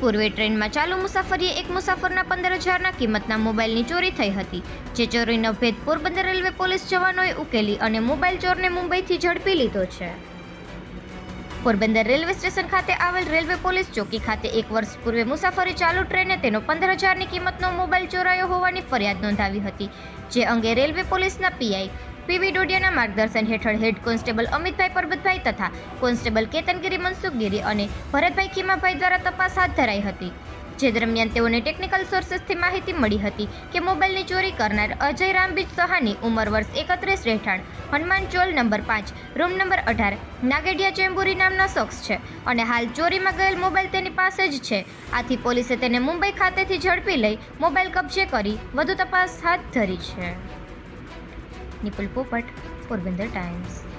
પૂર્વે ટ્રેનમાં ચાલુ મુસાફરીએ એક મુસાફરના પંદર હજારના કિંમતના મોબાઈલની ચોરી થઈ હતી, જે ચોરીનો ભેદ પોરબંદર રેલવે પોલીસ જવાનોએ ઉકેલી અને મોબાઈલ ચોરને મુંબઈથી ઝડપી લીધો છે. પોરબંદર રેલવે સ્ટેશન ખાતે આવેલ રેલવે પોલીસ ચોકી ખાતે એક વર્ષ પૂર્વે મુસાફરી ચાલુ ટ્રેને તેનો પંદર હજારની કિંમતનો મોબાઈલ ચોરાયો હોવાની ફરિયાદ નોંધાવી હતી, જે અંગે રેલવે પોલીસના પીઆઈ પીવી ડોડિયાના માર્ગદર્શન હેઠળ હેડ કોન્સ્ટેબલ અમિતભાઈ પરબતભાઈ તથા કોન્સ્ટેબલ કેતનગીરી મનસુખગીરી અને ભરતભાઈ ખીમાભાઈ દ્વારા તપાસ હાથ ધરાઈ હતી. જે દરમિયાન તેઓને ટેકનિકલ સોર્સેસથી માહિતી મળી હતી કે મોબાઈલની ચોરી કરનાર અજય રામબીજ સહાની ઉંમર વર્ષ એકત્રીસ રહેઠાણ, હનુમાન ચોલ નંબર પાંચ, રૂમ નંબર અઢાર, નાગેડિયા ચેમ્બુરી નામનો શખ્સ છે અને હાલ ચોરીમાં ગયેલ મોબાઈલ તેની પાસે જ છે. આથી પોલીસે તેને મુંબઈ ખાતેથી ઝડપી લઈ મોબાઈલ કબજે કરી વધુ તપાસ હાથ ધરી છે. Nipul for winter Times.